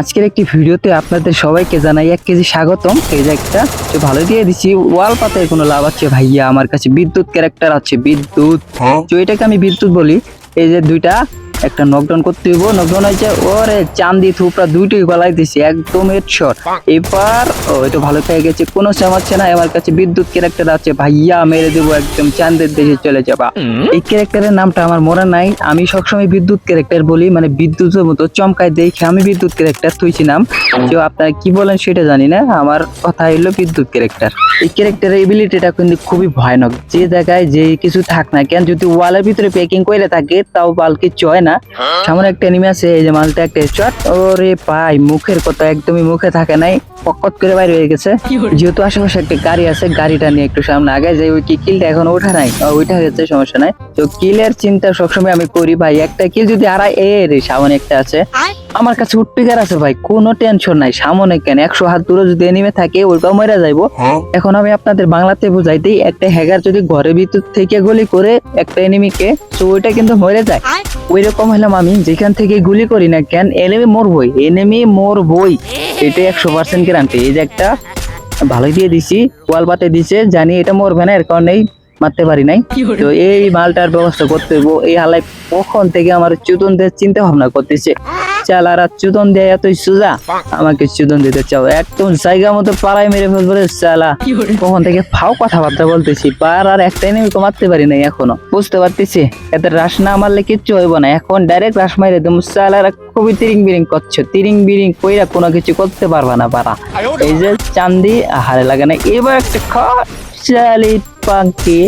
আজকের একটি ভিডিওতে আপনাদের সবাইকে জানাই এক কেজি স্বাগতম। এই যে একটা ভালো দিয়ে দিছি। ওয়াল পাতায় কোনো লাভ আছে ভাইয়া? আমার কাছে বিদ্যুৎ ক্যারেক্টার আছে বিদ্যুৎ। তো এটাকে আমি বিদ্যুৎ বলি। এই যে দুইটা একটা নকডাউন করতে হইব। নকডাউন হয়েছে ওরে চান্দি থুপড়া দুইটাই গলায় দিছি একদম হেডশট এবার ও এটা ভালো পেয়ে গেছে কোনো সমস্যা নাই আমার কাছে বিদ্যুৎ ক্যারেক্টার আছে ভাইয়া মেরে দেবো একদম চাঁদের দেশে চলে যাবা। এই ক্যারেক্টারের নামটা আমার মনে নাই আমি সবসময় বিদ্যুৎ ক্যারেক্টার বলি মানে বিদ্যুতের মতো চমকায় দেখে আমি বিদ্যুৎ ক্যারেক্টার তুইছি নাম তো আপনারা কি বলেন সেটা জানি না আমার কথা হইল বিদ্যুৎ ক্যারেক্টার এই ক্যারেক্টারের এবিলিটিটা কিন্তু খুবই ভয়ানক যে জায়গায় যে কিছু থাক না কেন যদি ওয়ালের ভিতরে প্যাকিং করে থাকে তাও বাল কিছু হয় না সামনে একটা এনিমি আছে এই যে মালটা একটা চট ওরে পাই মুখের কথা একদমই মুখে থাকে নাই পকট করে বাইরে হয়ে গেছে। যেহেতু আশেপাশে একটা গাড়ি আছে গাড়িটা নিয়ে একটু সামনে আগে যে ওই কি কিলটা এখন ওঠা নাই? ওইটা গেছে সমস্যা নাই। তো কিলের চিন্তা সবসময় আমি করি ভাই। একটা কিল যদি আড়াই এ রে সামনে একটা আছে। আমার কাছে উঠপিকার আছে ভাই কোনো টেনশন নাই সামনে কেন? একশো হাত দূরে যদি এনিমে থাকে ওইটাও মরে যাইবো। এখন আমি আপনাদের বাংলাতে বুঝাইতেই একটা হ্যাগার যদি ঘরের ভিতর থেকে গুলি করে একটা এনিমিকে তো ওইটা কিন্তু মরে যায়। ওই রকম হলাম আমি যেখান থেকে গুলি করি না কেন এনিমি মরবই এনিমি মরবই। এটা একশো পার্সেন্ট গ্যারান্টি এই যে একটা ভালোই দিয়ে দিছি ওয়াল পাতে দিছে জানি এটা মরবে না এর কারণেই মারতে পারি নাই। তো এই মালটার ব্যবস্থা করতে হইব। এই হালাই কখন থেকে আমার চুতন দিয়ে চিন্তা ভাবনা করতেছে চালারা চুতন দিয়ে এতই সুজা। আমাকে চুতন দিতে চাও। একদম জায়গা মতো পাড়ায় মেরে ফেলব চালা। কখন থেকে ফাও কথাবার্তা বলতেছি। পার আর একটা এনিমিকে মারতে পারি নাই এখনও। বুঝতে পারতেছি? এতে রাস না মারলে কিচ্ছু হইব না। এখন ডাইরেক্ট রাস মাইরে দেবো। চালারা খুবই তিরিং বিরিং করছ। তিরিং বিরিং কইরা কোনো কিছু করতে পারবা না পারা। এই যে চান্দি হারে লাগে না। এবার একটা খালি পাঙ্কে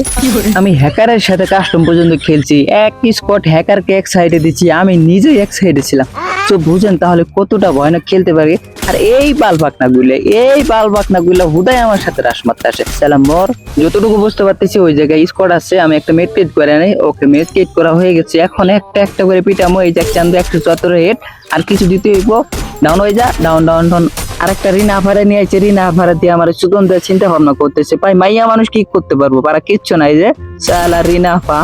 আমি হ্যাকারের সাথে কাস্টম পর্যন্ত খেলছি। এক স্পট হ্যাকারকে এক সাইডে দিচ্ছি, আমি নিজেই এক সাইডে ছিলাম। তো বুঝেন তাহলে কতটা ভয়ানক খেলতে পারি। আর এই বাল বাকনা গুলে, এই বাল বাকনা গুলো হুদায় আমার সাথে রাস মারতে আসে। সালাম মর যতটুকু বুঝতে পারতেছি ওই জায়গায় স্কোয়াড আছে, আমি একটা মেট কেট করে নেই, ওকে মেট কেট করা হয়ে গেছে। এখন একটা একটা করে পিটামো, এই যে চান্দু একশো চুয়াত্তর হেড আর কিছু দিতে হইব। ডাউন হয়ে যা ডাউন ডাউন ডাউন আরেকটা ঋণ আফারে নিয়ে আইছে রিনা আফারে দিয়ে আমার সুগন্ধ চিন্তা ভাবনা করতেছে। ভাই, মাইয়া মানুষ কি করতে পারব? পারা কিচ্ছু নাই যে। সালা রিনা আফা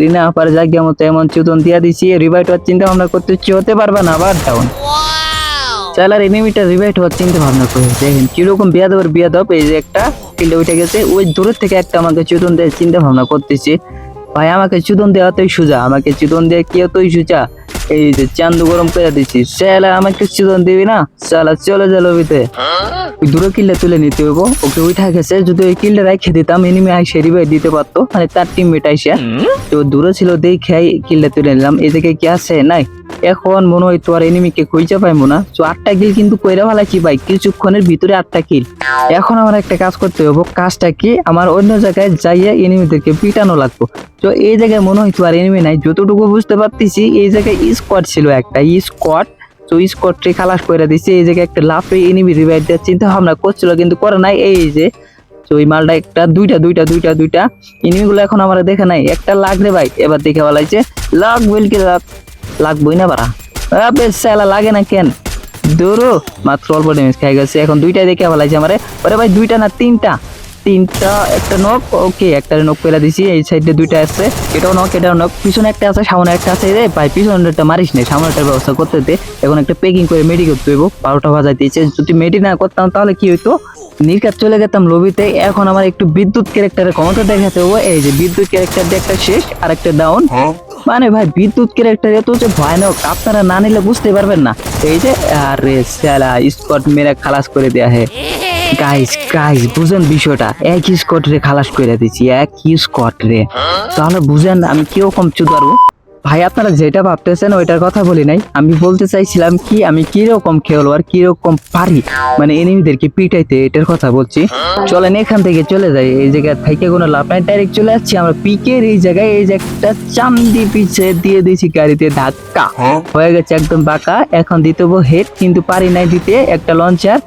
রিনা আপার জায়গা মতো এমন চুদন দিয়া দিছি রিভাইট হওয়ার চিন্তা ভাবনা করতেছি হতে পারবে না আবার ডাউন চালার এনিমিটা রিভাইট হওয়ার চিন্তা ভাবনা করে দেখেন কীরকম বিয়া দেবার বিয়া দেব এই যে একটা ফিল্ড উঠে গেছে ওই দূরের থেকে একটা আমাকে চুদন দেওয়ার চিন্তা ভাবনা করতেছে। ভাই আমাকে চুদন দেওয়া তোই সুজা আমাকে চুদন দিয়ে কেউ তোই সুজা। এই যে চান্দু গরম করে দিচ্ছি স্যালা আমাকে চুদন দিবি না? সালা চলে যা লবিতে। ওই দূরে কিল্লে তুলে নিতে হইব। ওকে উঠা গেছে। যদি ওই কিল্লে রাখে দিতাম এনিমি আইসে রিভাইট দিতে পারতো। মানে তার টিমমেট আইসে। তো দূরে ছিল দেখে কিল্লে তুলে নিলাম। এদিকে কি আছে? নাই। এখন মনে হয় তোর এনিমিকে খুঁজে পাইবো না। তো আটটা কিল কিন্তু কইরা ভালো কি ভাই। কিছুক্ষণের ভিতরে আটটা কিল। এখন আমার একটা কাজ করতে হবে কাজটা কি? আমার অন্য জায়গায় যাইয়া এনিমিদেরকে পিটানো লাগবো। তো এই জায়গায় মনে হয় তোর এনিমি নাই। যতটুকু বুঝতে পারতেছি এই জায়গায় স্কোয়াড ছিল একটা, স্কোয়াড। তো স্কোয়াডটি খালাস করে দিছে, এই জায়গায় একটা লাফে এনিমি রিভাইভ দেওয়ার চিন্তা ভাবনা করছিল, কিন্তু করে নাই। এই যে, তো ওই মালটা একটা দুইটা দুইটা দুইটা দুইটা এনিমিগুলো এখন আমার দেখে নাই। একটা লাগবে ভাই, এবার দেখে বলাইছে লাগ বলকে লাগ, লাগবই না বাড়া। বেশ স্যালা লাগে না কেন? দৌড়ো মাত্র অল্প ড্যামেজ খাই গেছে, এখন দুইটাই দেখে ফেলাইছে আমারে। ওরে ভাই, দুইটা না তিনটা? তিনটা একটা নক ওকে একটা নক পেলা দিছি এই সাইডে দুইটা আছে। এটাও নক এটাও নক পিছনে একটা আছে সামনে একটা আছে রে ভাই পিছনেরটা মারিস না সামনেটার ব্যবস্থা করতে দে। এখন একটা প্যাকিং করে মেডি করতে হইব বারোটা বাজাই দিয়েছে। যদি মেডি না করতাম তাহলে কি হইতো? নির্কাত চলে যেতাম লবিতে। এখন আমার একটু বিদ্যুৎ ক্যারেক্টারের ক্ষমতা দেখাতে হবে এই যে বিদ্যুৎ ক্যারেক্টার দিয়ে একটা শেষ আর একটা ডাউন মানে ভাই বিদ্যুৎ ক্যারেক্টার এত যে ভয়ানক আপনারা না নিলে বুঝতে পারবেন না। এই যে আরে স্যালা স্কট মেরে খালাস করে দেয়া হে। গাইস গাইস বুঝেন বিষয়টা। এক স্কট রে খালাস করে দিছি এক স্কট রে। তাহলে বুঝেন আমি কীরকম চুদারু? ভাই আপনারা যেটা ভাবতেছেন ওইটার কথা বলি নাই। আমি বলতে চাইছিলাম কি আমি কীরকম আর কীরকম পারি? মানে এনিমিদেরকে পিটাইতে এটার কথা বলছি। চলেন এখান থেকে চলে যাই। এই জায়গা থেকে কোনো লাভ নাই। ডাইরেক্ট চলে যাচ্ছি আমরা পিকের এই জায়গায়। এই যে একটা চান্দি পিছে দিয়ে দিয়েছি গাড়িতে ধাক্কা। হয়ে। গেছে একদম বাঁকা। এখন দিতে হেড কিন্তু পারি নাই দিতে। একটা লঞ্চার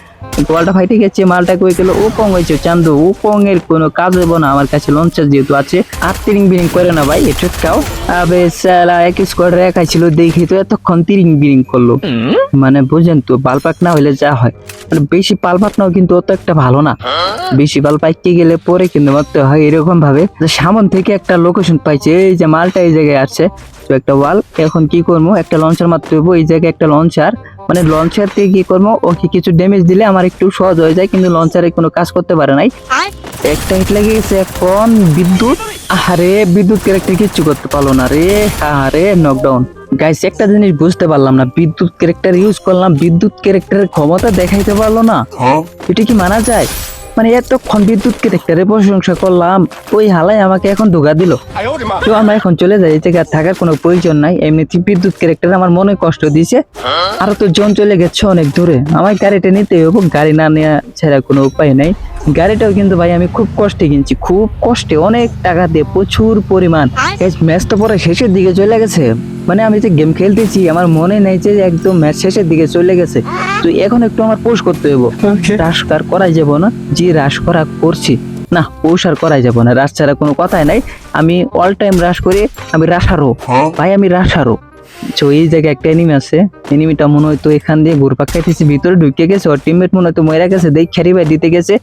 গোয়ালটা ফাইটে গেছে, মালটা কই গেল? উপং হয়েছে, চান্দু। উপং এর কোনো কাজ হইব না, আমার কাছে লঞ্চার যেহেতু আছে। আর তিরিং বিরিং করে না ভাই এটা খাও আবে সালা, এক স্কোয়াড রেখা ছিল, দেখি তো এতক্ষণ তিরিং বিরিং করল। মানে বুঝেন তো, বালপাক না হইলে যা হয়। মানে বেশি পালপাক নাও কিন্তু অত একটা ভালো না। বেশি বাল পাইতে গেলে পরে কিন্তু মারতে হয় এরকম ভাবে সামন থেকে একটা লোকেশন পাইছে, এই যে মালটা এই জায়গায় আছে তো একটা ওয়াল এখন কি করব? একটা লঞ্চার মারতে হইব, এই জায়গায় একটা লঞ্চার মানে লঞ্চার দিয়ে কি করব? ওকে কিছু ড্যামেজ দিলে আমার একটু সহজ হয়ে যায় কিন্তু লঞ্চারে কোনো কাজ করতে পারে নাই। একটা হিট লেগে গেছে এখন বিদ্যুৎ। আরে বিদ্যুৎ ক্যারেক্টার কিচ্ছু করতে পারল না রে। আরে নকডাউন গাইস একটা জিনিস বুঝতে পারলাম না বিদ্যুৎ ক্যারেক্টার ইউজ করলাম বিদ্যুৎ ক্যারেক্টারের ক্ষমতা দেখাইতে পারল না। এটা কি মানা যায়? মানে এতক্ষণ বিদ্যুৎ ক্যারেক্টারের প্রশংসা করলাম, ওই হালাই আমাকে এখন ধোকা দিল। তো আমরা এখন চলে যাই জায়গায় থাকার কোনো প্রয়োজন নাই। এমনিতে বিদ্যুৎ ক্যারেক্টার আমার মনে কষ্ট দিয়েছে আর তো জন চলে গেছে অনেক দূরে। আমার গাড়িটা নিতে হবে, গাড়ি না নেওয়া ছাড়া কোনো উপায় নাই। গাড়িটাও কিন্তু ভাই আমি খুব কষ্টে কিনছি খুব কষ্টে অনেক টাকা দিয়ে প্রচুর পরিমাণ। ম্যাচটা পরে শেষের দিকে চলে গেছে। মানে আমি যে গেম খেলতেছি আমার মনে নেই যে একদম ম্যাচ শেষের দিকে চলে গেছে। তো এখন একটু আমার পোষ করতে হইব। রাশ কার করাই যাব না যে রাশ করা করছি না পোষ আর করাই যাব না। রাশ ছাড়া কোনো কথাই নাই। আমি অল টাইম রাশ করি আমি রাশারো ভাই আমি রাশারো তো এই জায়গায় একটা এনিমি আছে। এনিমিটা মনে হয়তো এখান দিয়ে ঘুরপাক খাইতেছে ভিতরে ঢুকে গেছে ওর টিমমেট মনে হয় তো মরে গেছে দেখ খেরি ভাই দিতে গেছে।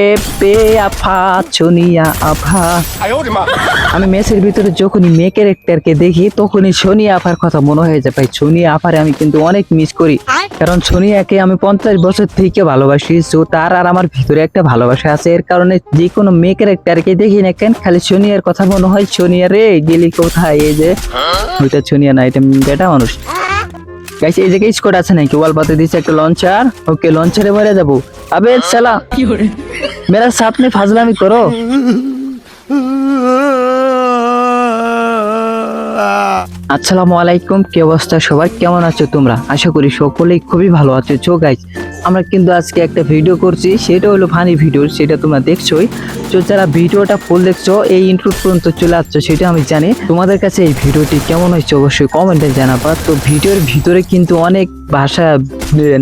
এ পে আফা চনিয়া আফা। আমি ম্যাচের ভিতরে যখনই মেয়ে ক্যারেক্টারকে দেখি তখনই সোনিয়া আফার কথা মনে হয়ে যায় ভাই। সোনিয়া আফারে আমি কিন্তু অনেক মিস করি। কারণ সোনিয়াকে আমি পঞ্চাশ বছর থেকে ভালোবাসি সো তার আর আমার ভিতরে একটা ভালোবাসা আছে। এর কারণে যে কোনো মেয়ে ক্যারেক্টারকে দেখি না কেন খালি সোনিয়ার কথা মনে হয় সোনিয়া রে গেলি কোথায় এই যে? ওইটা সোনিয়া না এটা বেটা মানুষ। গাইস এই জায়গায় স্কোয়াড আছে নাকি? ওয়াল পাতে দিচ্ছে একটা লঞ্চার ওকে লঞ্চারে মরে যাব। আবে সালা মেরা সাথ মে ফাজলামি করো। আসসালামু আলাইকুম, কি অবস্থা সবাই? কেমন আছো তোমরা? আশা করি সকলেই খুবই ভালো আছো। চো গাইজ আমরা কিন্তু আজকে একটা ভিডিও করছি। সেটা হলো ফানি ভিডিও সেটা তোমরা দেখছোই। তো যারা ভিডিওটা ফুল দেখছ, এই ইন্ট্রো পর্যন্ত চলে আসছো, সেটা আমি জানি। তোমাদের কাছে এই ভিডিওটি কেমন হয়েছে অবশ্যই কমেন্টে জানাবা। তো ভিডিওর ভিতরে কিন্তু অনেক ভাষা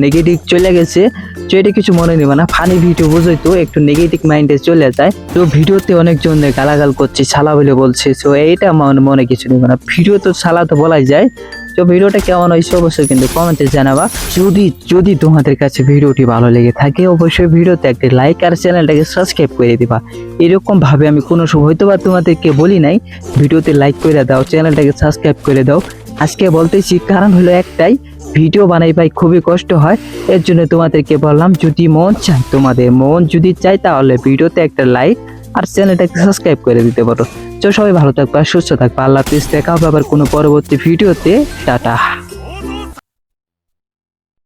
নেগেটিভ চলে গেছে। তো এটা কিছু মনে নেবে না। ফানি ভিডিও বুঝোই তো, একটু নেগেটিভ মাইন্ডে চলে যায়। তো ভিডিওতে অনেকজন গালাগাল করছে ছালা বলে বলছে। তো এইটা মনে মনে কিছু নেবে না। ভিডিও তো ছালা তো বলাই যায়। তো ভিডিওটা কেমন হয়েছে অবশ্যই কিন্তু কমেন্টে জানাবা। যদি যদি তোমাদের কাছে ভিডিওটি ভালো লেগে থাকে, অবশ্যই ভিডিওতে একটি লাইক আর চ্যানেলটাকে সাবস্ক্রাইব করে দিবা। এরকমভাবে আমি কোনো সময় হয়তো বা তোমাদেরকে বলি নাই। ভিডিওতে লাইক করে দাও, চ্যানেলটাকে সাবস্ক্রাইব করে দাও। আজকে বলতেছি, কারণ হলো একটাই। ভিডিও বানাই ভাই, খুবই কষ্ট হয়। এর জন্য তোমাদেরকে বললাম, যদি মন চায়, তোমাদের মন যদি চায়, তাহলে ভিডিওতে একটা লাইক আর চ্যানেলটাকে সাবস্ক্রাইব করে দিতে পারো। তো সবাই ভালো থাকবা, সুস্থ থাকবে। আল্লাহ হাফিজ। দেখা হবে আবার কোনো পরবর্তী ভিডিওতে। টাটা।